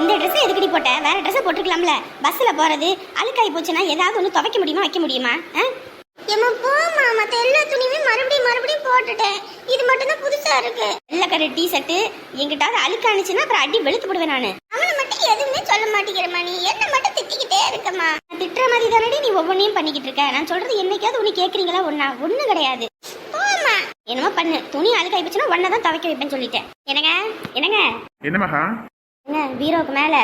இந்த ட்ரெஸ் எதுக்கடி போட்ட? வேற ட்ரெஸ் போட்டுக்கலாம்ல பஸ்ல போறது அழுக்காய் போச்சுன்னா ஏதாவது ஒன்று துவைக்க முடியுமா வைக்க முடியுமா? ஏமா போமா மத்த எல்லா துணியுமே மறுபடியும் மறுபடியும் போட்டுட்டேன். இது மட்டும் தான் புதுசா இருக்கு. வெள்ளை கலர் டி எங்கிட்டாவது அழுக்கானுச்சுன்னா அப்புறம் அடி வெளுத்து போடுவேன் நானு. அவனை மட்டும் எதுவுமே சொல்ல மாட்டேங்கிறமா நீ என்ன மட்டும் திட்டிக்கிட்டே இருக்கமா திட்டுற மாதிரி தானடி நீ ஒவ்வொன்றையும் பண்ணிக்கிட்டு இருக்க. நான் சொல்றது என்னைக்காவது ஒண்ணு கேக்குறீங்களா ஒண்ணா? ஒண்ணு கிடையாது. போமா என்னமோ பண்ணு. துணி அழுக்காய் போச்சுன்னா ஒன்றை தான் துவைக்க வைப்பேன்னு சொல்லிட்டேன். என்னங்க? என்னங்க? என்ன மகா? என்ன பீரோவுக்கு மேலே?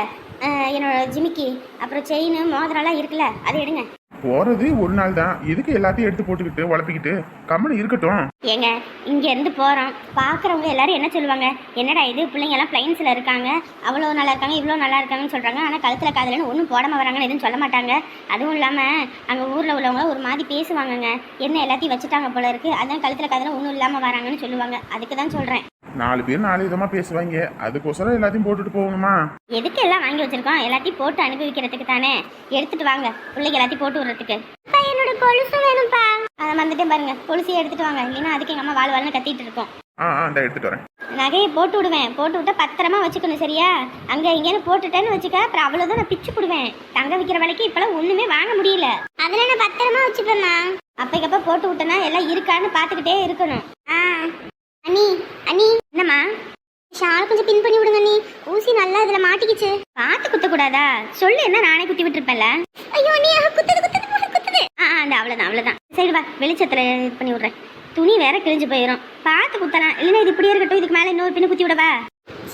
என்னோட ஜிமிக்கி அப்புறம் செயின் மோதிரம்லாம் இருக்குல்ல அதை எடுங்க. போறது ஒரு நாள் தான். எதுக்கு எல்லாத்தையும் எடுத்து போட்டுக்கிட்டு உழப்பிக்கிட்டு கம்முனு இருக்கட்டும். ஏங்க இங்க இருந்து போறோம். பாக்குறவங்க எல்லாரும் என்ன சொல்லுவாங்க? என்னடா இது பிள்ளைங்க எல்லாம் பிளைன்ஸ்ல இருக்காங்க. அவ்வளோ நல்லா இருக்காங்க இவ்வளோ நல்லா இருக்காங்கன்னு சொல்றாங்க. ஆனா கழுத்துல காதலன்னு ஒன்றும் போடாம வராங்கன்னு எதுவும் சொல்ல மாட்டாங்க. அதுவும் இல்லாம அங்க ஊர்ல உள்ளவங்க ஒரு மாதிரி பேசுவாங்கங்க. என்ன எல்லாத்தையும் வச்சுட்டாங்க போல இருக்கு. அதான் கழுத்துல காதல ஒன்றும் இல்லாம வராங்கன்னு சொல்லுவாங்க. அதுக்கு தான் சொல்றேன். நாலு பேர் நாலு விதமா பேசுவாங்க. அதுக்கோசரம் எல்லாத்தையும் போட்டுட்டு போகணுமா? எதுக்கு எல்லாம் வாங்கி வச்சிருக்கோம்? எல்லாத்தையும் போட்டு அனுபவிக்கிறதுக்கு தானே? எடுத்துட்டு வாங்க. பிள்ளைங்க எல்லாத்தையும் போட்டு விடுறதுக்கு. என்னோட கொலுசு வேணும்ப்பா. அதை வந்துட்டே பாருங்க. கொலுசையை எடுத்துட்டு வாங்க. இல்லைன்னா அதுக்கு எங்க அம்மா வாழ் வாழ்னு கத்திட்டு இருக்கோம். ஆ ஆ இந்த எடுத்துட்டு வரேன். நகையை போட்டு விடுவேன். போட்டு விட்டா பத்திரமா வச்சுக்கணும் சரியா? அங்க இங்கேன்னு போட்டுட்டேன்னு வச்சுக்க அப்புறம் அவ்வளவுதான் நான் பிச்சு போடுவேன். தங்க விற்கிற விலைக்கு இப்பெல்லாம் ஒண்ணுமே வாங்க முடியல. அதுல நான் பத்திரமா வச்சுப்பேம்மா. அப்பைக்கப்ப போட்டு விட்டேன்னா எல்லாம் இருக்கான்னு பாத்துக்கிட்டே இருக்கணும். ஆ. அண்ணி அண்ணி என்னம்மா? ஷால் கொஞ்சம் பின் பண்ணி விடுங்க அண்ணி. ஊசி நல்லா இதுல மாட்டிக்கிச்சு. பார்த்து குத்த கூடாதா சொல்லு என்ன நானே குத்தி விட்டுருப்பேன்ல? ஐயோ நீ குத்துது குத்துது குத்துது ஆ அந்த அவ்வளவுதான் அவ்வளவுதான். சரி வா வெளிச்சத்துல இது பண்ணி விடுறேன். துணி வேற கிழிஞ்சு போயிடும் பார்த்து குத்தலாம். இல்லைன்னா இது இப்படியே இருக்கட்டும். இதுக்கு மேல இன்னொரு பின்னு குத்தி விடவா?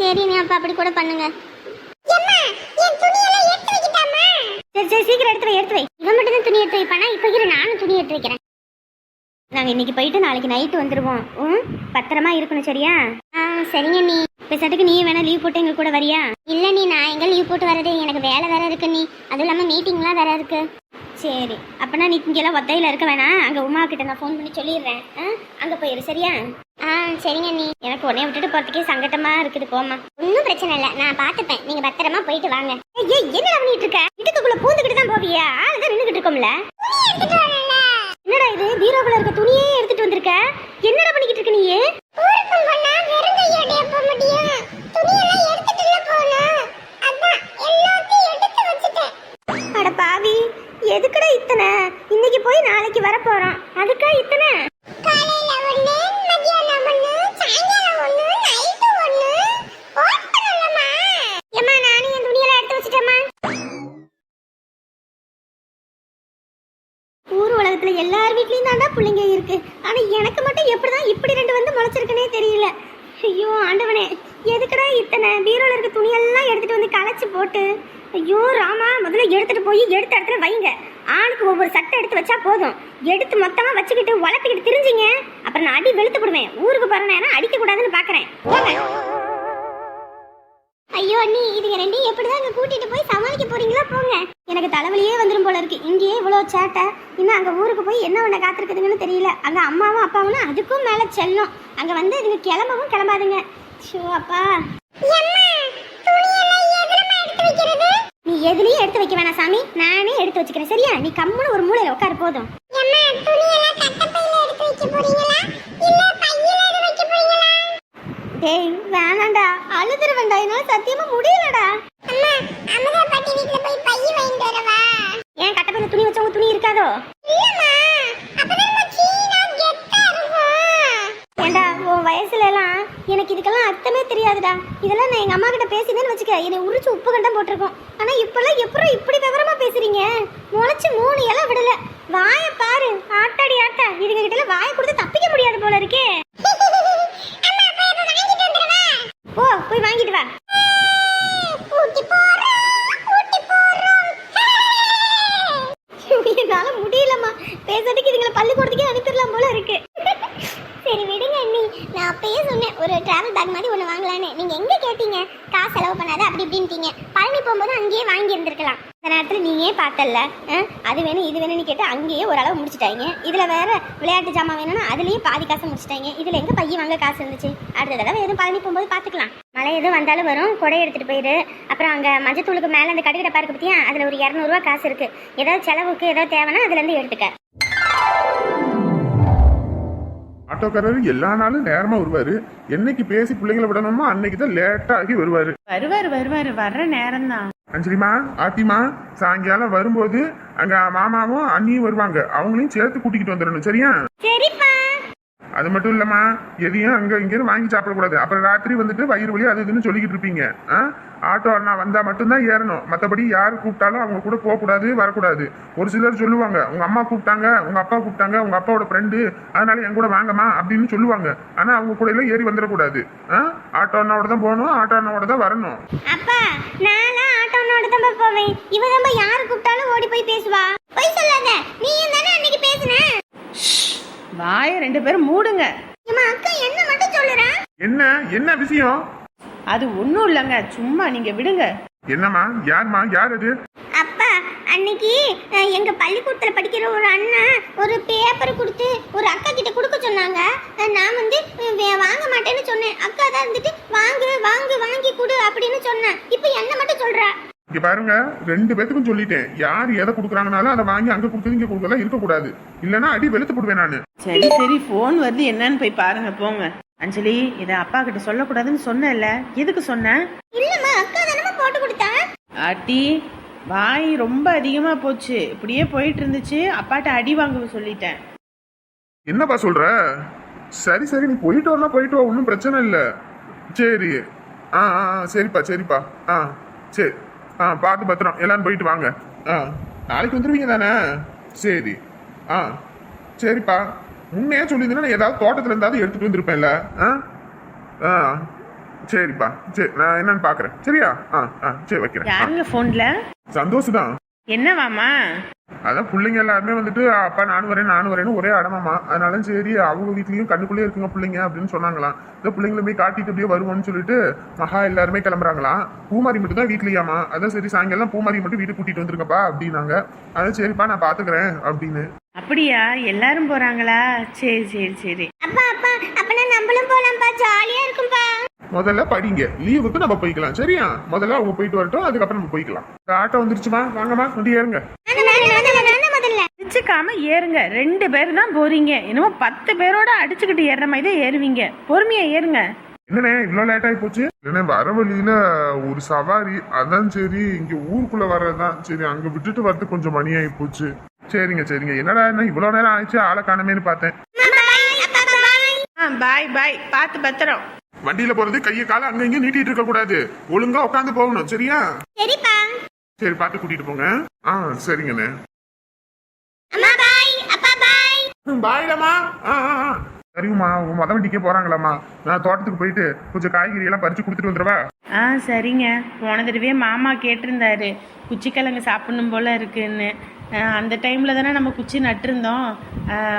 சரி நீ அப்பா அப்படி கூட பண்ணுங்க. சரி சரி சீக்கிரம் எடுத்து வை எடுத்து வை. இவன் மட்டும் தான் துணி எடுத்து வைப்பானா? இப்போ இரு நானும் துணி எடுத்து வைக்கிறேன். நாங்கள் இன்னைக்கு போயிட்டு நாளைக்கு நைட்டு வந்துடுவோம் ம் பத்திரமா இருக்கணும் சரியா? ஆ சரிங்க நீ. பேசாட்டுக்கு நீ வேணா லீவ் போட்டு எங்க கூட வரியா? இல்லை நீ நான் எங்கே லீவ் போட்டு வரது எனக்கு வேலை வேற இருக்கு நீ. அதுவும் இல்லாமல் மீட்டிங்லாம் வேற இருக்கு. சரி அப்போனா நீ இங்கெல்லாம் ஒத்தையில் இருக்க வேணாம் அங்கே உமா கிட்ட நான் ஃபோன் பண்ணி சொல்லிடுறேன். ஆ? அங்கே போயிரு சரியா? ஆ சரிங்க நீ. எனக்கு உடனே விட்டுட்டு போகிறதுக்கே சங்கட்டமா இருக்குது போமா ஒன்றும் பிரச்சனை இல்லை. நான் பார்த்துப்பேன் நீங்கள் பத்திரமா போயிட்டு வாங்க. ஏய் என்ன பண்ணிட்டு இருக்க? இதுக்குள்ளே பூந்துக்கிட்டு தான் போவியா? ஆள் தான் நின்றுக்கிட்டு இருக்கோம்ல என்னடா இது? பீரோக்குள்ள இருக்க துணியே எடுத்துட்டு வந்திருக்க? என்னடா பண்ணிக்கிட்டு இருக்க நீ அட பாவி எதுக்குடா இத்தனை? இன்னைக்கு போய் நாளைக்கு வர போறோம் அதுக்கா இத்தனை? ஏம்மா, பிள்ளைங்க இருக்கு. ஆனா எனக்கு மட்டும் எப்படிதான் இப்படி ரெண்டு வந்து முளைச்சிருக்குனே தெரியல. ஐயோ ஆண்டவனே எதுக்குடா இத்தனை பீரோல இருக்க துணியெல்லாம் எடுத்துட்டு வந்து களைச்சு போட்டு? ஐயோ ராமா முதல்ல எடுத்துட்டு போய் எடுத்த இடத்துல வைங்க. ஆளுக்கு ஒவ்வொரு சட்டை எடுத்து வச்சா போதும். எடுத்து மொத்தமா வச்சுக்கிட்டு வளர்த்துக்கிட்டு திரிஞ்சிங்க. அப்புறம் நான் அடி வெளுத்து விடுவேன் ஊருக்கு போறேன்னா நேரம் அடிக்க கூடாதுன்னு பாக்குறேன் ஐயோ அண்ணி இதுங்க ரெண்டையும் எப்படிதான் அங்க கூட்டிட்டு போய் சமாளிக்க போறீங்களா போங்க. எனக்கு தலைவலியே வந்துரும் போல இருக்கு. இங்கேயே இவ்வளவு சேட்டை. இன்னும் அங்க ஊருக்கு போய் என்ன பண்ண காத்திருக்குதுங்கன்னு தெரியல. அங்க அம்மாவும் அப்பாவும் அதுக்கும் மேல செல்லும். அங்க வந்து இதுங்க கிளம்பவும் கிளம்பாதுங்க. ஷோ அப்பா. நீ எதுலயும் எடுத்து வைக்க வேணாம் சாமி. நானே எடுத்து வச்சுக்கிறேன். சரியா? நீ கம்முன்னு ஒரு மூலையில உட்காரு போதும். டேய் வேணாண்டா அழுதுருவேன்டா என்னால சத்தியமா முடியலடா. அம்மா அமுதா பாட்டி வீட்ல போய் பைய வாங்கிட்டு வரவா? ஏன் கட்டப்பையில துணி வச்சவங்க துணி இருக்காதோ? இல்லம்மா. அப்பதான் நம்ம சீனா கெத்தா இருக்கும். ஏண்டா உன் வயசுல எல்லாம் எனக்கு இதுக்கெல்லாம் அர்த்தமே தெரியாதுடா. இதெல்லாம் நான் எங்க அம்மா கிட்ட பேசினேன்னு வச்சுக்க என்னை உரிச்சு உப்பு கண்டம் போட்டிருக்கோம். ஆனா இப்பெல்லாம் எப்படி இப்படி விவரமா பேசுறீங்க? முளைச்சு மூணு இலை விடல. வாய பாரு ஆட்டாடி ஆட்டா இதுங்க கிட்ட எல்லாம் வாயை கொடுத்து தப்பிக்க முடியாது போல இருக்கே போ போய் வாங்கிட்டு வா என்னால முடியலம்மா பேசுறதுக்கு இதுங்களை பள்ளிக்கூடத்துக்கே அனுப்பிடலாம் போல இருக்கு சரி விடுங்க அண்ணி நான் அப்பயே சொன்னேன் ஒரு டிராவல் பேக் மாதிரி ஒன்று வாங்கலான்னு நீங்க எங்க கேட்டீங்க காசு செலவு பண்ணாத அப்படி இப்படின்ட்டீங்க பழனி போகும்போது அங்கேயே வாங்கி இருந்திருக்கலாம் அந்த நேரத்தில் நீயே பார்த்தல்ல ஆ, அது வேணும் இது வேணும்னு கேட்டு அங்கேயே ஓரளவு முடிச்சிட்டாங்க இதுல வேற விளையாட்டு ஜாமான் வேணும்னா அதுலயே பாதி காசு முடிச்சிட்டாங்க. இதுல எங்க பையன் வாங்க காசு இருந்துச்சு? அடுத்த தடவை எதுவும் பழனி போகும்போது பார்த்துக்கலாம் மழை எதுவும் வந்தாலும் வரும். கொடை எடுத்துட்டு போயிரு. அப்புறம் அங்க மஞ்சத்தூளுக்கு மேல அந்த கடுகடை பார்க்க பத்தியா? அதுல ஒரு இரநூறுவா காசு இருக்கு. ஏதாவது செலவுக்கு ஏதாவது தேவைன்னா அதுல இருந்து எடுத்துக்க. ஆட்டோக்காரர் எல்லா நாளும் நேரமா வருவாரு. என்னைக்கு பேசி பிள்ளைங்களை விடணுமோ அன்னைக்கு தான் லேட்டா ஆகி வருவாரு. வருவாரு வருவாரு. வர்ற நேரம்தான். அஞ்சலிமா ஆத்திமா சாயங்காலம் வரும்போது அங்க மாமாவும் அண்ணியும் வருவாங்க. அவங்களையும் சேர்த்து கூட்டிக்கிட்டு வந்துடணும் சரியா? சரிப்பா. அது மட்டும் இல்லம்மா எதையும் அங்க இங்கேயும் வாங்கி சாப்பிடக்கூடாது. அப்புறம் ராத்திரி வந்துட்டு வயிறு வலி அது இதுன்னு சொல்லிக்கிட்டு இருப்பீங்க. ஆ? ஆட்டோ அண்ணா வந்தா மட்டும்தான் ஏறணும். மற்றபடி யார் கூப்பிட்டாலும் அவங்க கூட போகக்கூடாது வரக்கூடாது. ஒரு சிலர் சொல்லுவாங்க உங்க அம்மா கூப்பிட்டாங்க உங்க அப்பா கூப்பிட்டாங்க உங்க அப்பாவோட ஃப்ரெண்டு அதனால என் கூட வாங்கம்மா அப்படின்னு சொல்லுவாங்க. ஆனா அவங்க கூட எல்லாம் ஏறி வந்துடக்கூடாது. ஆ? ஆட்டோ அண்ணாவோட தான் போகணும் ஆட்டோ அண்ணாவோட தான் வரணும். அப்பா நான்லாம் அண்ணாவோட தான் போவேன். இவ தான் யார் கூப்பிட்டாலும் ஓடி போய் பேசுவா. போய் சொல்லாத. நீ தானே அன்னைக்கு பேசுன? வாய ரெண்டு பேரும் மூடுங்க. அக்கா என்ன மட்டும் சொல்லுறா? என்ன? என்ன விஷயம்? அது ஒன்றும் இல்லைங்க. சும்மா நீங்க விடுங்க. என்னம்மா? யார்மா யார் அது? அப்பா அன்னைக்கு அஹ், எங்க பள்ளிக்கூடத்துல படிக்கிற ஒரு அண்ணன் ஒரு பேப்பர் கொடுத்து ஒரு அக்கா கிட்ட கொடுக்க சொன்னாங்க. அஹ், நான் வந்து அஹ், வே- வாங்க மாட்டேன்னு சொன்னேன். அக்கா தான் இருந்துட்டு வாங்கு வாங்கு வாங்கி கொடு அப்படின்னு சொன்னேன். இப்போ என்ன மட்டும் சொல்றா? இங்க பாருங்க ரெண்டு பேத்துக்கும் சொல்லிட்டேன். யார் எதை கொடுக்குறாங்கனாலும் அதை வாங்கி அங்க கொடுக்குறது இங்க கொடுக்கலாம் இருக்கக்கூடாது. இல்லைன்னா அடி வெளுத்து போடுவேன் நானு. சரி சரி ஃபோன் வருது. என்னன்னு போய் பாருங்க போங்க. அஞ்சலி இதை அப்பா கிட்ட சொல்லக்கூடாதுன்னு சொன்னேன்ல. எதுக்கு சொன்னேன் இல்லம்மா அக்கா தானே போட்டு கொடுத்தா ஆட்டி வாய் ரொம்ப அதிகமா போச்சு. இப்படியே போயிட்டு இருந்துச்சு. அப்பாட்ட அடி வாங்க சொல்லிட்டேன். என்னப்பா சொல்ற? சரி சரி நீ போயிட்டு வரலாம் போயிட்டு வா. ஒன்றும் பிரச்சனை இல்லை. சரி. ஆ ஆ ஆ, சரிப்பா சரிப்பா. ஆ சரி. ஆ பார்த்து பத்திரம். எல்லாரும் போயிட்டு வாங்க. ஆ நாளைக்கு வந்துடுவீங்க தானே? சரி. ஆ சரிப்பா. முன்னே சொல்லியிருந்தீங்கன்னா நான் ஏதாவது தோட்டத்தில் இருந்தாவது எடுத்துட்டு வந்திருப்பேன்ல. ஆ? ஆ சரிப்பா. சரி நான் என்னன்னு பார்க்குறேன். சரியா? ஆ ஆ சரி வைக்கிறேன். யாருங்க ஃபோன்ல சந்தோஷ் தான். என்னவாமா அதான் பிள்ளைங்க எல்லாருமே வந்துட்டு அப்பா நானும் வரேன் நானும் வரேன்னு ஒரே அடமாமா. அதனால சரி அவங்க வீட்லயும் கண்ணுக்குள்ளே இருக்குங்க பிள்ளைங்க அப்படின்னு சொன்னாங்களாம். இந்த பிள்ளைங்களை போய் காட்டிட்டு அப்படியே வருவோம்னு சொல்லிட்டு மகா எல்லாருமே கிளம்புறாங்களாம். பூமாரி மட்டும் தான் வீட்லயாமா அதான் சரி சாயங்காலம் பூமாரி மட்டும் வீட்டுக்கு கூட்டிட்டு வந்துருங்கப்பா அப்படின்னாங்க. அதான் சரிப்பா நான் பாத்துக்கிறேன் அப்படின்னு. அப்படியா? எல்லாரும் போறாங்களா? சரி சரி சரி. அப்பா அப்பா அப்பனா நம்மளும் போலாம்ப்பா. ஜாலியா இருக்கும்பா. முதல்ல படிங்க. லீவுக்கு நம்ம போய்க்கலாம். சரியா? முதல்ல அவங்க போயிட்டு வரட்டும் அதுக்கப்புறம் நம்ம போய்க்கலாம். இந்த ஆட்டோ வந்துருச்சுமா? வாங்கம்மா வண்டி ஏறுங்க. முதல்ல அடிச்சுக்காம ஏறுங்க. ரெண்டு பேர் தான் போறீங்க. என்னமோ பத்து பேரோட அடிச்சுக்கிட்டு ஏறுற மாதிரி தான் ஏறுவீங்க. பொறுமையா ஏறுங்க. என்னண்ணே இவ்வளோ லேட் ஆகி போச்சு? இல்லைண்ணே வர வழியில ஒரு சவாரி. அதான் சரி இங்க ஊருக்குள்ள வர்றதுதான். சரி அங்க விட்டுட்டு வரது கொஞ்சம் மணி ஆகி போச்சு. சரிங்க சரிங்க. என்னடா என்ன இவ்வளோ நேரம் ஆயிடுச்சு? ஆளை காணமேன்னு பார்த்தேன். ஆ பாய் பாய் பார்த்து பத்திரம். வண்டியில போறது கையை காலை அங்க இங்க நீட்டிட்டு இருக்க கூடாது. ஒழுங்கா உட்காந்து போகணும் சரியா? சரிப்பா. சரி பார்த்து கூட்டிட்டு போங்க. ஆ சரிங்கண்ணே. அம்மா பாய் அப்பா பாய் பாயிடமா ஆ ஆ ஆ. சரிம்மா உங்க மொத வண்டிக்கே போறாங்களாம்மா. நான் தோட்டத்துக்கு போயிட்டு கொஞ்சம் காய்கறி எல்லாம் பறிச்சு கொடுத்துட்டு வந்துடவா? ஆ சரிங்க. போன தடவையே மாமா கேட்டிருந்தாரு குச்சிக்கிழங்கு சாப்பிடணும் போல இருக்குன்னு. அந்த டைமில் தானே நம்ம குச்சி நட்டிருந்தோம்.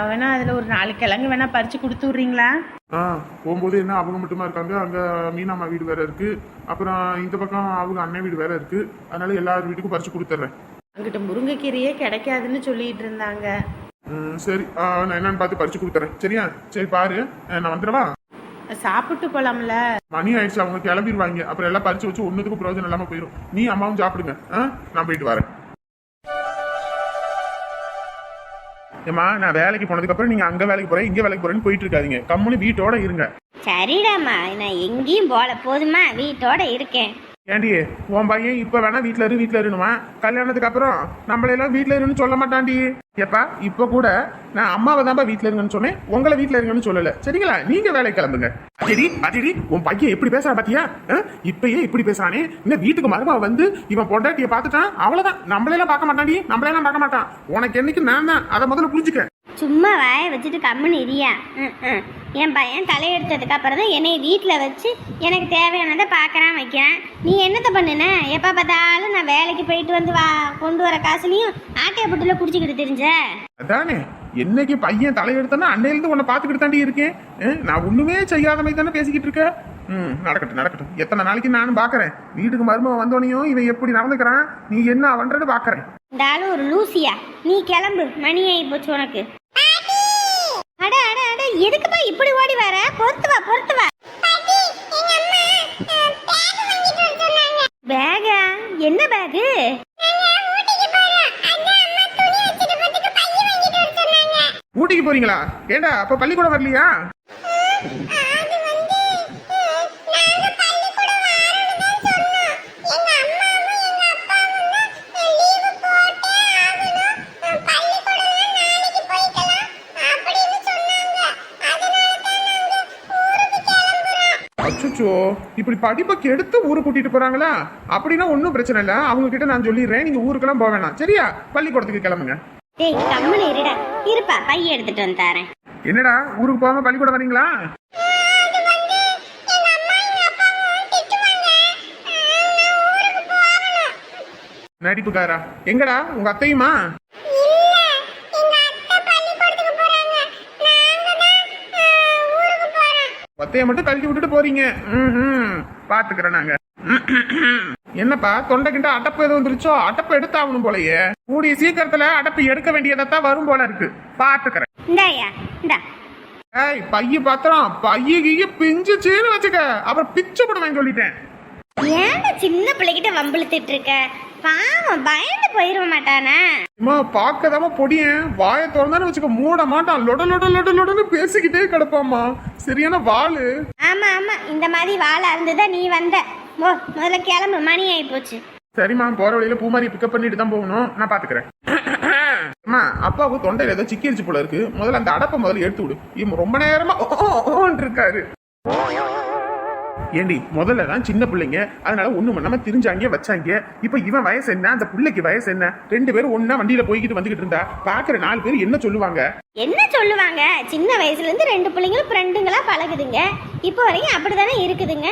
வேணா அதில் ஒரு நாலு கிழங்கு வேணா பறித்து கொடுத்து விட்றீங்களா? ஆ போகும்போது என்ன அவங்க மட்டுமா இருக்காங்க? அங்க மீனாம்மா வீடு வேற இருக்கு. அப்புறம் இந்த பக்கம் அவங்க அண்ணன் வீடு வேற இருக்கு. அதனால எல்லார் வீட்டுக்கும் பறிச்சு கொடுத்துட்றேன் அங்கிட்ட முருங்கைக்கீரையே கிடைக்காதுன்னு சொல்லிட்டு இருந்தாங்க. சரி. நான் என்னன்னு பார்த்து பறிச்சு கொடுத்துறேன். சரியா? சரி பாரு. நான் வந்துடவா? சாப்பிட்டு போலாம்ல. மணி ஆயிடுச்சு. அவங்க கிளம்பிடுவாங்க. அப்புறம் எல்லாம் பறிச்சு வச்சு ஒன்றுத்துக்கும் பிரயோஜனம் இல்லாம போயிடும் நீ அம்மாவும் சாப்பிடுங்க. நான் போயிட்டு வரேன். ஏம்மா நான் வேலைக்கு போனதுக்கு அப்புறம் நீங்க அங்க வேலைக்கு போறேன் இங்க வேலைக்கு போறேன்னு போயிட்டு இருக்காதீங்க. கம்முனு வீட்டோட இருங்க. சரிடாம்மா. நான் எங்கேயும் போல. போதுமா? வீட்டோட இருக்கேன். ஏண்டி உன் பையன் இப்ப வேணா வீட்ல இரு வீட்ல இருணுமா கல்யாணத்துக்கு அப்புறம் நம்மள எல்லாம் வீட்ல இருன்னு சொல்ல மாட்டான்டி. ஏப்பா இப்ப கூட நான் அம்மாவை தான்ப்பா வீட்ல இருங்கன்னு சொன்னேன் உங்களை வீட்ல இருங்கன்னு சொல்லல. சரிங்களா? நீங்க வேலை கிளம்புங்க. அடிடி அடிடி உன் பையன் எப்படி பேசுறான் பாத்தியா? ஆ? இப்பயே இப்படி பேசுறானே. இந்த வீட்டுக்கு மருமக வந்து இவன் பொண்டாட்டிய பார்த்துட்டான்? அவ்வளவுதான். நம்மளெல்லாம் பார்க்க மாட்டாண்டி நம்மளெல்லாம் பார்க்க மாட்டான். உனக்கு என்னைக்கு நான் தான்? அதை முதல்ல புரிஞ்சுக்க. சும்மா வாயை வச்சுட்டு கம்முன்னு இரியா. என் பையன் தலையெடுத்ததுக்கு அப்புறம் தான் என்னை வீட்டில் வச்சு எனக்கு தேவையானதை பார்க்கறான் வைக்கிறான். நீ என்னத்த பண்ணுன? எப்போ பார்த்தாலும் நான் வேலைக்கு போயிட்டு வந்து வா கொண்டு வர காசுலையும் ஆட்டைய புட்டில் குடிச்சிக்கிட்டு தெரிஞ்ச? அதானே. என்னைக்கு பையன் தலையெடுத்தானா அன்னையிலிருந்து உன்னை பார்த்துக்கிட்டு தாண்டி இருக்கேன் நான் ஒண்ணுமே செய்யாத மாதிரி தானே பேசிக்கிட்டு இருக்க? ம் நடக்கட்டும் நடக்கட்டும். எத்தனை நாளைக்கு நானும் பார்க்கறேன் வீட்டுக்கு மருமகன் வந்தோடனையும் இவன் எப்படி நடந்துக்கிறான்? நீ என்ன அவன்றது பார்க்கறேன் இந்த ஆளு ஒரு லூசியா. நீ கிளம்பு. மணி ஆகி போச்சு உனக்கு. எதுக்குப்பா இப்படி ஓடி வர? பொறுத்து வா பொறுத்து வா. பேகா என்ன பேகு ஊட்டிக்கு போறீங்களா? ஏண்டா அப்ப பள்ளிக்கூடம் வரலையா? கிளம்புறோம் அச்சோ இப்படி படிப்பை கெடுத்து ஊருக்கு கூட்டிட்டு போறாங்களா? அப்படின்னா ஒன்றும் பிரச்சனை இல்லை. அவங்க கிட்ட நான் சொல்லிடுறேன். நீங்க ஊருக்கெல்லாம் போக வேணாம். சரியா? பள்ளிக்கூடத்துக்கு கிளம்புங்க. டேய் கம்முனு இருடா. இருப்பா பைய எடுத்துட்டு வந்து தரேன். என்னடா ஊருக்கு போகாம பள்ளிக்கூடம் வரீங்களா? நடிப்புக்காரா? எங்கடா? உங்க அத்தையுமா? அத்தைய மட்டும் கழட்டி விட்டுட்டு போறீங்க. ம்ஹும். பாத்துக்கிறேன் நாங்க. என்னப்பா தொண்டை கிட்ட அடப்பு எதுவும் வந்துருச்சோ? அடப்பு எடுத்தாகணும் போலயே. கூடிய சீக்கிரத்துல அடப்பு எடுக்க வேண்டியதான் வரும் போல இருக்கு. பாத்துக்கிறேன். ஏய் பைய பாத்திரம் பைய கீய பிஞ்சுச்சுன்னு வச்சுக்க. அப்புறம் பிச்சு போடுவேன் சொல்லிட்டேன். ஏன்டா சின்ன பிள்ளைகிட்ட வம்பிழுத்துட்டு இருக்க? பாவம் பயந்து போயிருவ மாட்டானா. அம்மா பார்க்கதாம பொடியன். வாயை திறந்தான்னு வச்சுக்க மூட மாட்டான். லொட லொட லொட லொடன்னு பேசிக்கிட்டே கிடப்பாம்மா. சரியான வாளு. ஆமா ஆமா இந்த மாதிரி வாழை இருந்துதான் நீ வந்த. ஓ முதல்ல கிளம்பு மணி ஆயி போச்சு. சரிம்மா போற வழியில பூமாரி பிக்கப் பண்ணிட்டு தான் போகணும். நான் பாத்துக்கிறேன். அம்மா அப்பாவுக்கு தொண்டையில ஏதோ சிக்கிருச்சு போல இருக்கு. முதல்ல அந்த அடப்பை முதல்ல எடுத்து விடு. ரொம்ப நேரமா இருக்காரு ஏண்டி முதல்ல தான் சின்ன பிள்ளைங்க அதனால ஒண்ணு பண்ணாம திரிஞ்சாங்க வச்சாங்க. இப்ப இவன் வயசு என்ன அந்த பிள்ளைக்கு வயசு என்ன? ரெண்டு பேரும் ஒன்றா வண்டியில போய்கிட்டு வந்துகிட்டு இருந்தா பாக்குற நாலு பேர் என்ன சொல்லுவாங்க? என்ன சொல்லுவாங்க? சின்ன வயசுல இருந்து ரெண்டு பிள்ளைங்களும் ஃப்ரெண்டுங்களா பழகுதுங்க. இப்போ வரைக்கும் அப்படிதானே இருக்குதுங்க.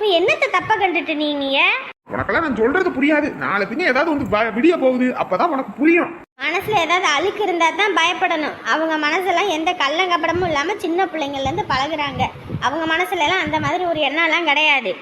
இப்போ என்னத்த தப்பா கண்டுட்டு நீங்க உனக்கெல்லாம் நான் சொல்றது புரியாது. நாளை பின்ன ஏதாவது வந்து வ- விடிய போகுது. அப்பதான் உனக்கு புரியும். மனசுல ஏதாவது அழுக்கு இருந்தா தான் பயப்படணும். அவங்க மனசெல்லாம் எந்த கள்ளங்கப்படமும் இல்லாம சின்ன பிள்ளைங்கள்ல இருந்து பழகுறாங்க. அவங்க மனசுல எல்லாம் அந்த மாதிரி ஒரு எண்ணம்லாம் கிடையாது.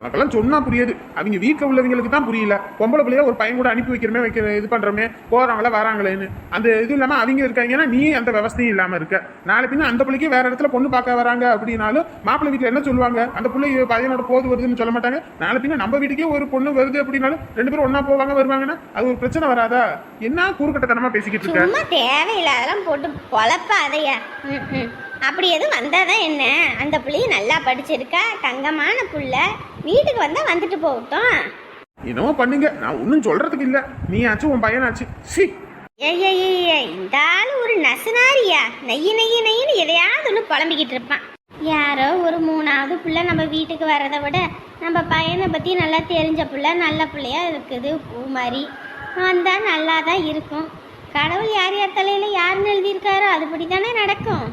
உனக்கெல்லாம் சொன்னா புரியாது. அவங்க வீட்டில் உள்ளவங்களுக்கு தான் புரியல. பொம்பளை பிள்ளைய ஒரு பையன் கூட அனுப்பி வைக்கிறமே வைக்கிற இது பண்றோமே போறாங்களா வராங்களேன்னு. அந்த இது இல்லாம அவங்க இருக்காங்கன்னா நீ அந்த விவசாயம் இல்லாம இருக்க. நாளை பின்ன அந்த பிள்ளைக்கு வேற இடத்துல பொண்ணு பார்க்க வராங்க அப்படின்னாலும் மாப்பிள்ளை வீட்டுல என்ன சொல்லுவாங்க? அந்த பிள்ளை பையனோட போது வருதுன்னு சொல்ல மாட்டாங்க. நாளை பின்ன நம்ம வீட்டுக்கே ஒரு பொண்ணு வருது அப்படின்னாலும் ரெண்டு பேரும் ஒண்ணா போவாங்க வருவாங்கன்னா அது ஒரு பிரச்சனை வராதா? என்ன கூறுகட்டத்தனமா பேசிக்கிட்டு இருக்க? சும்மா தேவையில்லாதெல்லாம் போட்டு பொழப்பாதையா. அப்படி எதுவும் வந்தாதான் என்ன? அந்த பிள்ளையும் நல்லா படிச்சிருக்கா தங்கமான புள்ள. வீட்டுக்கு வந்தா வந்துட்டு போகட்டும். என்னவோ பண்ணுங்க. நான் ஒன்றும் சொல்றதுக்கு இல்ல. நீ ஆச்சு உன் பையனாச்சு. சி. ஏய், இந்த ஆளு ஒரு நசுனாரியா. நெய்ய நெய்ய நெய்யன்னு எதையாவது ஒன்று புலம்பிக்கிட்டு இருப்பான். யாரோ ஒரு மூணாவது புள்ள நம்ம வீட்டுக்கு வர்றதை விட நம்ம பையனை பற்றி நல்லா தெரிஞ்ச புள்ள நல்ல பிள்ளையா இருக்குது பூ மாதிரி. வந்தா நல்லா தான் இருக்கும். கடவுள் யார் யார் தலையில யாருன்னு எழுதியிருக்காரோ அதுபடி தானே நடக்கும்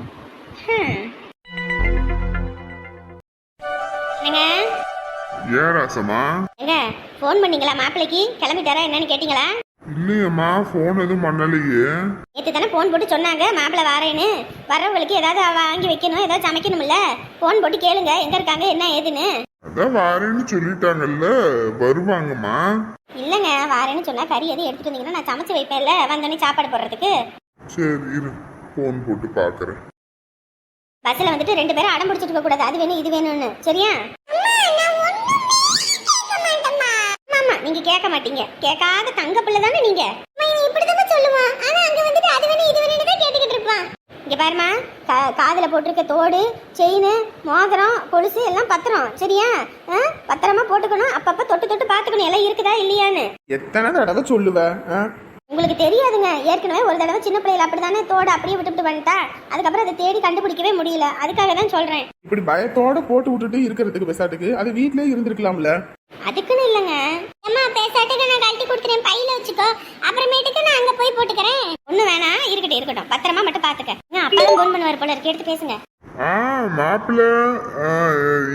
ஏன் ராசம்மா ஏங்க ஃபோன் பண்ணீங்களா? மாப்பிள்ளைக்கு? கிளம்பிட்டாரா? என்னன்னு கேட்டிங்களா? இல்லையம்மா ஃபோன் எதுவும் பண்ணலையே. நேற்று தானே ஃபோன் போட்டு சொன்னாங்க மாப்பிள்ளை வரேன்னு. வர்றவங்களுக்கு ஏதாவது வாங்கி வைக்கணும் ஏதாவது சமைக்கணும்ல? ஃபோன் போட்டு கேளுங்க எங்கே இருக்காங்க என்ன ஏதுன்னு. அதான் வாரேன்னு சொல்லிட்டாங்கல்ல வருவாங்கம்மா. இல்லைங்க வாரேன்னு சொன்னா கறி எதுவும் எடுத்துட்டு வந்தீங்கன்னா நான் சமைச்சு வைப்பேன்ல வந்தோடனே சாப்பாடு போடுறதுக்கு. சரி இரு ஃபோன் போட்டு பார்க்குறேன் பஸ்ஸில் வந்துட்டு ரெண்டு பேரும் அடம் பிடிச்சிட்டு கூடாது அது வேணும் இது வேணும்னு. சரியா? நீங்க கேட்க மாட்டீங்க. கேட்காத தங்க பிள்ளை தானே நீங்க. இப்படிதான் சொல்லுவான். ஆனா அங்க வந்துட்டு அது வேணும் இது வேணும் தான் கேட்டுக்கிட்டு இருப்பான். இங்க பாருமா கா- காதில் போட்டிருக்க தோடு செயின் மோதிரம் கொலுசு எல்லாம் பத்திரம். சரியா? ஆ? பத்திரமா போட்டுக்கணும். அப்பப்ப தொட்டு தொட்டு பாத்துக்கணும் எல்லாம் இருக்குதா இல்லையான்னு. எத்தனை தடவை சொல்லுவேன் ஆ? உங்களுக்கு தெரியாதுங்க. ஏற்கனவே ஒரு தடவை சின்ன பிள்ளையில அப்படிதானே தோடு அப்படியே விட்டுவிட்டு வந்துட்டா? அதுக்கப்புறம் அதை தேடி கண்டுபிடிக்கவே முடியல. அதுக்காக தான் சொல்றேன். இப்படி பயத்தோட போட்டு விட்டுட்டு இருக்கிறதுக்கு பெசாட்டுக்கு அது வீட்லயே இருந்திருக்கலாம்ல. அதுக்குன்னு இல்லைங்க. அம்மா பேசாட்டுக்கு நான் கழட்டி கொடுக்குறேன் பையில வச்சுக்கோ. அப்புறமேட்டுக்கு நான் அங்க போய் போட்டுக்கிறேன். ஒண்ணு வேணாம். இருக்கட்டும் இருக்கட்டும். பத்திரமா மட்டும் பாத்துக்க. அப்பதான் ஃபோன் பண்ணுவார் போல இருக்கு. எடுத்து பேசுங்க. ஆ மாப்பிள்ள.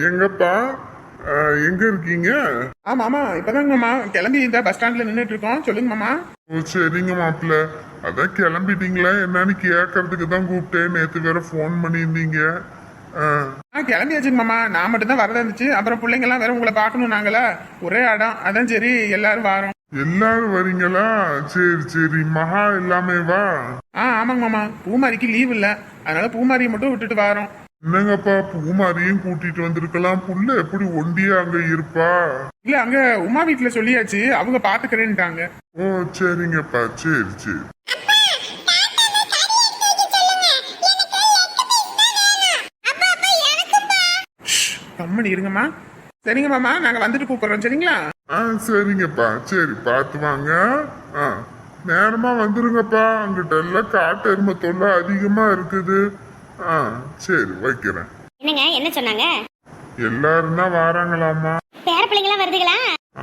எங்கப்பா? எங்க இருக்கீங்க? இப்பதாங்க மாமா. கிளம்பி இந்த பஸ் ஸ்டாண்ட்ல நின்னுட்டு இருக்கோம் சொல்லுங்க மாமா. ஓ சரிங்க மாப்பிள்ள. அதான் கிளம்பிட்டீங்களா. என்னன்னு கேட்கறதுக்கு தான் கூப்பிட்டேன். நேற்று வேற ஃபோன் பண்ணியிருந்தீங்க. ஆ, ஆ கிளம்பியாச்சுங்க மாமா. நான் மட்டும் தான் வரதா இருந்துச்சு. அப்புறம் பிள்ளைங்க எல்லாம் வேற உங்களை பார்க்கணும் நாங்களா? ஒரே இடம். அதான் சரி எல்லாரும் வாரோம். எல்லாரும் வரீங்களா? சரி சரி. மகா எல்லாமே வா. ஆ ஆமாங்க மாமா. பூமாரிக்கு லீவ் இல்ல. அதனால பூமாரியை மட்டும் விட்டுட்டு வாரோம். என்னங்கப்பா பூமாரியும் கூட்டிட்டு வந்திருக்கலாம். புள்ள எப்படி ஒண்டியா அங்க இருப்பா? இல்ல அங்க உமா வீட்டுல சொல்லியாச்சு. அவங்க பாத்துக்கிறேன்ட்டாங்க. ஓ சரிங்கப்பா. சரி சரி. கம்மனி இருங்கம்மா. சரிங்க மாமா. நாங்க வந்துட்டு கூப்பிடுறோம். சரிங்களா? ஆ சரிங்கப்பா. சரி பார்த்து வாங்க. ஆ நேரமா வந்துருங்கப்பா. அங்கிட்ட எல்லாம் காட்டு எருமை தொல்லை அதிகமா இருக்குது. ஆ சரி வைக்கிறேன். என்னங்க என்ன சொன்னாங்க? எல்லாரும் தான் வாராங்களாமா பேர பிள்ளைங்களாம் வருதுங்களா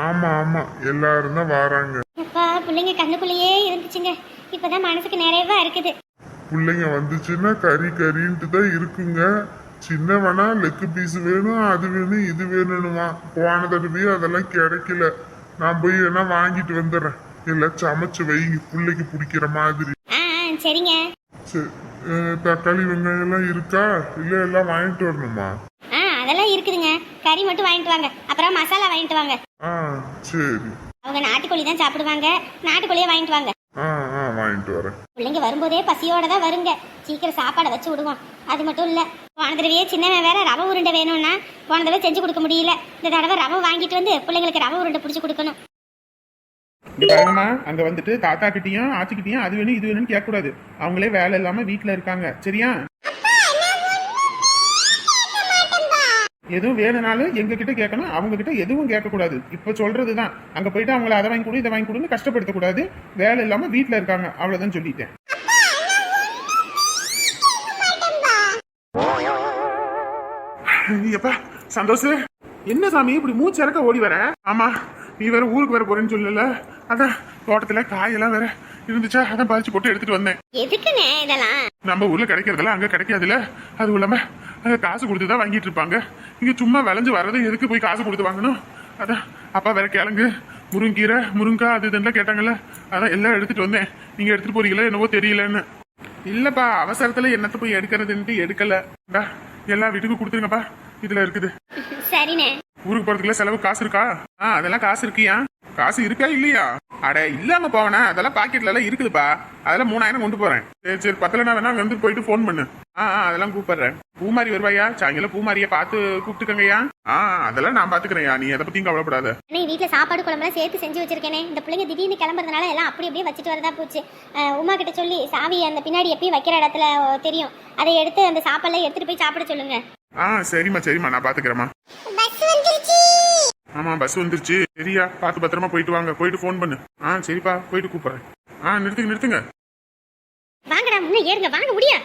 ஆமா ஆமா எல்லாரும் தான் வாராங்க. அப்பா பிள்ளைங்க கண்ணுக்குள்ளேயே இருந்துச்சுங்க. இப்பதான் மனசுக்கு நிறைவா இருக்குது. பிள்ளைங்க வந்துச்சுன்னா கறி கறின்ட்டு தான் இருக்குங்க. சின்னவனா லெக்கு பீஸ் வேணும் அது வேணும் இது வேணும்னுமா. போன தடவையும் அதெல்லாம் கிடைக்கல. நான் போய் வேணா வாங்கிட்டு வந்துடுறேன். எல்லாம் சமைச்சு வைங்க பிள்ளைக்கு பிடிக்கிற மாதிரி. சரிங்க. சரி. தக்காளி வெங்காயம் எல்லாம் இருக்கா? இல்ல எல்லாம் வாங்கிட்டு வரணுமா? ஆ அதெல்லாம் இருக்குதுங்க. கறி மட்டும் வாங்கிட்டு வாங்க. அப்புறம் மசாலா வாங்கிட்டு வாங்க. ஆ சரி. அவங்க நாட்டுக்கோழி தான் சாப்பிடுவாங்க. நாட்டுக்கோழியே வாங்கிட்டு வாங்க. ஆ ஆ வாங்கிட்டு வரேன். பிள்ளைங்க வரும்போதே பசியோட தான் வருங்க. சீக்கிரம் சாப்பாடை வச்சு விடுவோம். அது மட்டும் இல்ல போன தடவையே சின்னவன் வேற ரவை உருண்டை வேணும்னா போன தடவை செஞ்சு கொடுக்க முடியல. இந்த தடவை ரவை வாங்கிட்டு வந்து பிள்ளைங்களுக்கு ரவை உருண்டை பிடிச்சி கொடுக்கணும். இங்க பாருங்கம்மா அங்க வந்துட்டு தாத்தா கிட்டயும் ஆச்சிக்கிட்டயும் அது வேணும் இது வேணும்னு கேட்கக்கூடாது. அவங்களே வேலை இல்லாம வீட்டுல இருக்காங்க. சரியா? எதுவும் வேணும்னாலும் எங்க கிட்ட கேட்கணும் அவங்க கிட்ட எதுவும் கேட்க கூடாது இப்ப சொல்றதுதான். அங்க போயிட்டு அவங்கள அதை வாங்கி கொடு இதை வாங்கி கொடுன்னு கஷ்டப்படுத்த கூடாது வேலை இல்லாம வீட்ல இருக்காங்க. அவ்வளவுதான் சொல்லிட்டேன். எப்பா சந்தோஷ். என்ன சாமி இப்படி மூச்சு இறக்க ஓடி வர? ஆமா நீ வேற ஊருக்கு வர போறேன்னு சொல்லல. அதான் தோட்டத்துல காயெல்லாம் வேற இருந்துச்சா? அதான் பறிச்சு போட்டு எடுத்துட்டு வந்தேன். எதுக்குங்க இதெல்லாம்? நம்ம ஊர்ல கிடைக்கிறதெல்லாம் அங்க கிடைக்காதுல்ல? அதுவும் இல்லாம அங்க காசு கொடுத்து தான் வாங்கிட்டு இருப்பாங்க. இங்க சும்மா விளைஞ்சு வர்றது எதுக்கு போய் காசு கொடுத்து வாங்கணும்? அதான் அப்பா வேற கிழங்கு முருங்கீரை முருங்கா அது இதெல்லாம் கேட்டாங்கல்ல? அதான் எல்லாம் எடுத்துட்டு வந்தேன். நீங்க எடுத்துட்டு போறீங்களா என்னவோ தெரியலன்னு. இல்லப்பா அவசரத்துல என்னத்த போய் எடுக்கிறதுன்ட்டு எடுக்கல. எல்லா வீட்டுக்கும் கொடுத்துருங்கப்பா. இதுல இருக்குது. சரிண்ணே. ஊருக்கு போறதுக்குள்ள செலவு காசு இருக்கா? ஆ அதெல்லாம் காசு இருக்கியா? காசு இருக்கா இல்லையா? அட இல்லாம போவனா? அதெல்லாம் பாக்கெட்ல எல்லாம் இருக்குதுப்பா. அதெல்லாம் மூணாயிரம் கொண்டு போறேன். சரி சரி பத்தல நான் வேணா வந்து போயிட்டு ஃபோன் பண்ணு. ஆ அதெல்லாம் கூப்பிடுறேன். பூமாரி வருவாயா? சாயங்காலம் பூமாரிய பார்த்து கூப்பிட்டுக்கங்கய்யா. ஆ அதெல்லாம் நான் பாத்துக்கிறேன்யா. நீ எதை பத்தியும் கவலைப்படாத. அண்ணே வீட்டில் சாப்பாடு குழம்புலாம் சேர்த்து செஞ்சு வச்சிருக்கேனே. இந்த பிள்ளைங்க திடீர்னு கிளம்புறதுனால எல்லாம் அப்படி அப்படியே வச்சுட்டு வரதா போச்சு. உமா கிட்ட சொல்லி சாவி அந்த பின்னாடி எப்பயும் வைக்கிற இடத்துல தெரியும். அதை எடுத்து அந்த சாப்பாடுலாம் எடுத்துட்டு போய் சாப்பிட சொல்லுங்க. ஆ சரிம்மா சரிம்மா. நான் பாத்துக்கிறேம்மா. பஸ் வந்துருச்சு. ஆமா பஸ் வந்துருச்சு. சரியா பார்த்து பத்திரமா போயிட்டு வாங்க. போயிட்டு ஃபோன் பண்ணு. ஆ சரிப்பா போயிட்டு கூப்பிடுறேன். ஆ நிறுத்துங்க நிறுத்துங்க. வாங்கடா முன்ன ஏறுங்க வாங்க முடியா.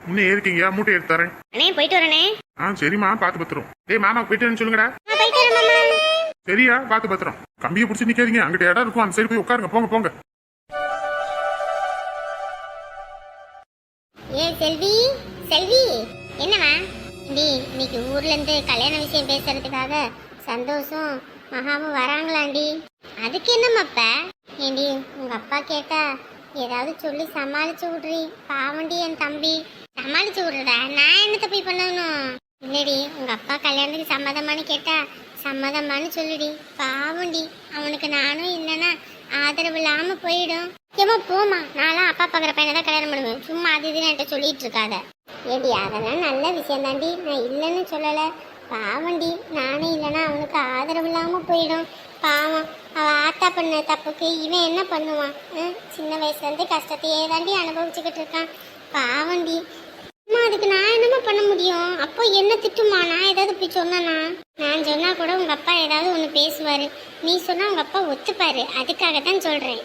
இன்னும் ஏறிக்கீங்க மூட்டை எடுத்து தரேன். அண்ணே போயிட்டு வரேனே. ஆ சரிம்மா பார்த்து பத்திரம். டேய் மாமா போயிட்டு சொல்லுங்கடா. சரியா பார்த்து பத்திரம். கம்பியை பிடிச்சி நிக்காதீங்க. அங்கிட்ட இடம் இருக்கும் அந்த சைடு போய் உட்காருங்க. போங்க போங்க. ஏ செல்வி செல்வி. என்னவா இன்னைக்கு ஊர்ல இருந்து கல்யாண விஷயம் பேசுறதுக்காக சந்தோஷம். மகாவும் வராங்களாண்டி. அதுக்கு என்னம்மாப்ப ஏண்டி உங்க அப்பா கேட்டா ஏதாவது சொல்லி சமாளிச்சு விட்றி. பாவண்டி என் தம்பி. சமாளிச்சு விடுறதா நான் என்னத்த போய் பண்ணணும்? இல்லடி உங்க அப்பா கல்யாணத்துக்கு சம்மதமான்னு கேட்டா சம்மதமான்னு சொல்லுடி. பாவண்டி அவனுக்கு நானும் இல்லைன்னா ஆதரவு இல்லாம போயிடும். ஏமா போமா நான்லாம் அப்பா பார்க்குற பையனை தான் கல்யாணம் பண்ணுவேன். சும்மா அது இதுன்னு என்கிட்ட சொல்லிட்டு இருக்காத. ஏடி அதெல்லாம் நல்ல விஷயம் தாண்டி நான் இல்லைன்னு சொல்லலை. பாவண்டி. நானே இல்லைன்னா அவனுக்கு ஆதரவு இல்லாமல் போயிடும். பாவம். அவள் ஆத்தா பண்ண தப்புக்கு இவன் என்ன பண்ணுவான்? சின்ன வயசுலேருந்து கஷ்டத்தையே தாண்டி அனுபவிச்சுக்கிட்டு இருக்கான். பாவண்டி. அம்மா அதுக்கு நான் என்னம்மா பண்ண முடியும்? அப்போ என்ன திட்டுமா? நான் ஏதாவது போய் சொன்னேன்னா நான் சொன்னால் கூட உங்கள் அப்பா ஏதாவது ஒன்று பேசுவார். நீ சொன்னால் உங்கள் அப்பா ஒத்துப்பாரு. அதுக்காக தான் சொல்கிறேன்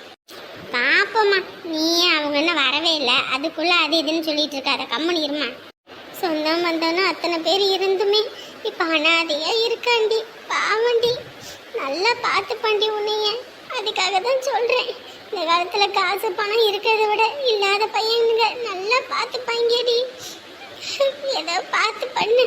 பாப்போம்மா. நீ அவங்க என்ன வரவே இல்லை. அதுக்குள்ளே அது இதுன்னு சொல்லிட்டு இருக்காத. கம்மனி இருமா சொந்தம் வந்தோன்னு அத்தனை பேர் இருந்துமே. இப்ப அனாதையா இருக்காண்டி பாவண்டி. நல்லா பார்த்து பண்ணி உன்னைய. அதுக்காக தான் சொல்றேன். இந்த காலத்துல காசு பணம் இருக்கிறத விட இல்லாத பையனுங்க நல்லா பார்த்து பங்கேடி ஏதோ பார்த்து பண்ணு.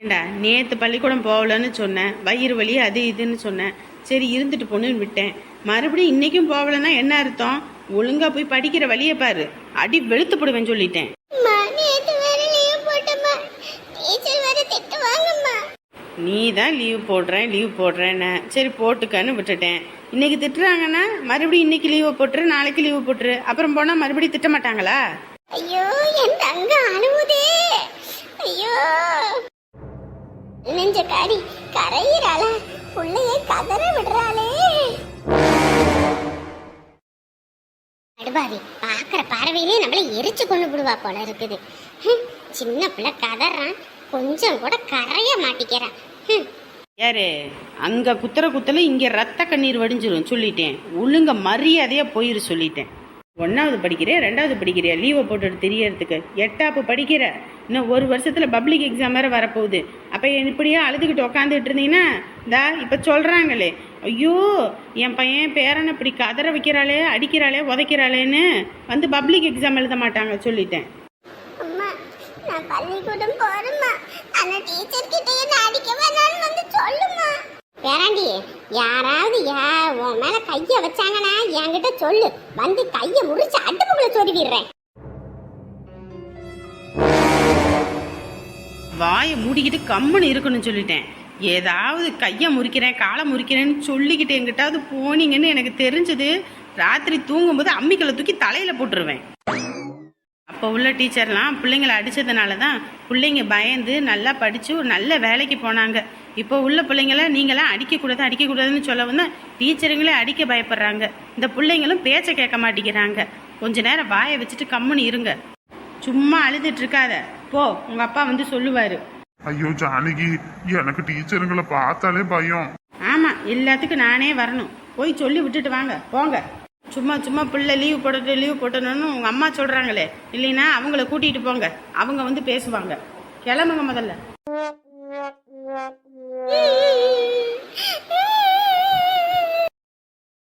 பள்ளிக்கூடம் நேற்று பள்ளிக்கூடம் போகலன்னு சொன்னேன் வயிறு வலி அது இதுன்னு சொன்னேன் சரி இருந்துட்டு போணுன்னு விட்டேன். மறுபடியும் இன்னைக்கும் போகலன்னா என்ன அர்த்தம்? ஒழுங்கா போய் படிக்கிற வழியை பாரு. அடி வெளுத்து போடுவேன் சொல்லிட்டேன் நீ தான் லீவ் போடுறேன் லீவ் போடுறேன்னு. சரி போட்டுக்கன்னு விட்டுட்டேன். இன்னைக்கு திட்டுறாங்கன்னா மறுபடியும் இன்னைக்கு லீவை போட்டுரு நாளைக்கு லீவு போட்டுரு. அப்புறம் போனால் மறுபடியும் திட்ட மாட்டாங்களா? ஐயோ என் தங்க அழுவுதே ஐயோ. நெஞ்ச காடி கரையிறாளா புள்ளைய கதற விடுறாளே. எடுபாவி பார்க்குற பார்வையிலே நம்மளை எரிச்சு கொண்டு விடுவா போல இருக்குது. சின்ன பிள்ளை கதறான். கொஞ்சம் கூட கரைய மாட்டிக்கிறான். யாரு? அங்க குத்துற குத்தல இங்க ரத்த கண்ணீர் வடிஞ்சிரும் சொல்லிட்டேன். ஒழுங்க மரியாதையா போயிரு சொல்லிட்டேன். ஒன்னாவது படிக்கிறேன் ரெண்டாவது படிக்கிறியா? லீவை போட்டுட்டு தெரியறதுக்கு. எட்டாப்பு படிக்கிற? இன்னும் ஒரு வருஷத்தில் பப்ளிக் எக்ஸாம் வேறு வரப்போகுது. அப்போ இப்படியே அழுதுகிட்டு உக்காந்துட்டு இருந்தீங்கன்னா இந்தா இப்போ சொல்கிறாங்களே ஐயோ என் பையன் பேரனை இப்படி கதற வைக்கிறாளே அடிக்கிறாளே உதைக்கிறாளேன்னு வந்து பப்ளிக் எக்ஸாம் எழுத மாட்டாங்க சொல்லிட்டேன். நான் பள்ளிக்கூடம் போறேம்மா. ஆனா டீச்சர் கிட்ட என்ன அடிக்க வேணாம்னு வந்து சொல்லுமா பேராண்டி யாராவது உன் மேல கைய வச்சாங்கன்னா என்கிட்ட சொல்லு. வந்து கைய முறிச்சு அடுப்புக்குள்ள சொருவிடுறேன். வாயை மூடிக்கிட்டு கம்முன்னு இருக்கணும்னு சொல்லிட்டேன். ஏதாவது கையை முறிக்கிறேன் காலை முறிக்கிறேன்னு சொல்லிக்கிட்டு எங்கிட்டாவது போனீங்கன்னு எனக்கு தெரிஞ்சது ராத்திரி தூங்கும்போது அம்மிக்கலை தூக்கி தலையில் போட்டுருவேன். அப்போ உள்ள டீச்சர்லாம் பிள்ளைங்களை அடித்ததுனால தான் பிள்ளைங்க பயந்து நல்லா படித்து ஒரு நல்ல வேலைக்கு போனாங்க. இப்போ உள்ள பிள்ளைங்கள நீங்களாம் அடிக்கக்கூடாது அடிக்கக்கூடாதுன்னு சொல்ல வந்தால் டீச்சருங்களே அடிக்க பயப்படுறாங்க. இந்த பிள்ளைங்களும் பேச்சை கேட்க மாட்டேங்கிறாங்க. கொஞ்ச நேரம் வாயை வச்சுட்டு கம்முன்னு இருங்க. சும்மா அழுதுட்டு இருக்காத. போ. உங்க அப்பா வந்து சொல்லுவாரு. ஐயோ ஜானகி எனக்கு டீச்சருங்களை பார்த்தாலே பயம். ஆமா எல்லாத்துக்கும் நானே வரணும். போய் சொல்லி விட்டுட்டு வாங்க. போங்க. சும்மா சும்மா பிள்ளை லீவ் போட்டுட்டு லீவ் போட்டணும்னு உங்க அம்மா சொல்றாங்களே. இல்லைன்னா அவங்கள கூட்டிட்டு போங்க. அவங்க வந்து பேசுவாங்க. கிளம்புங்க முதல்ல.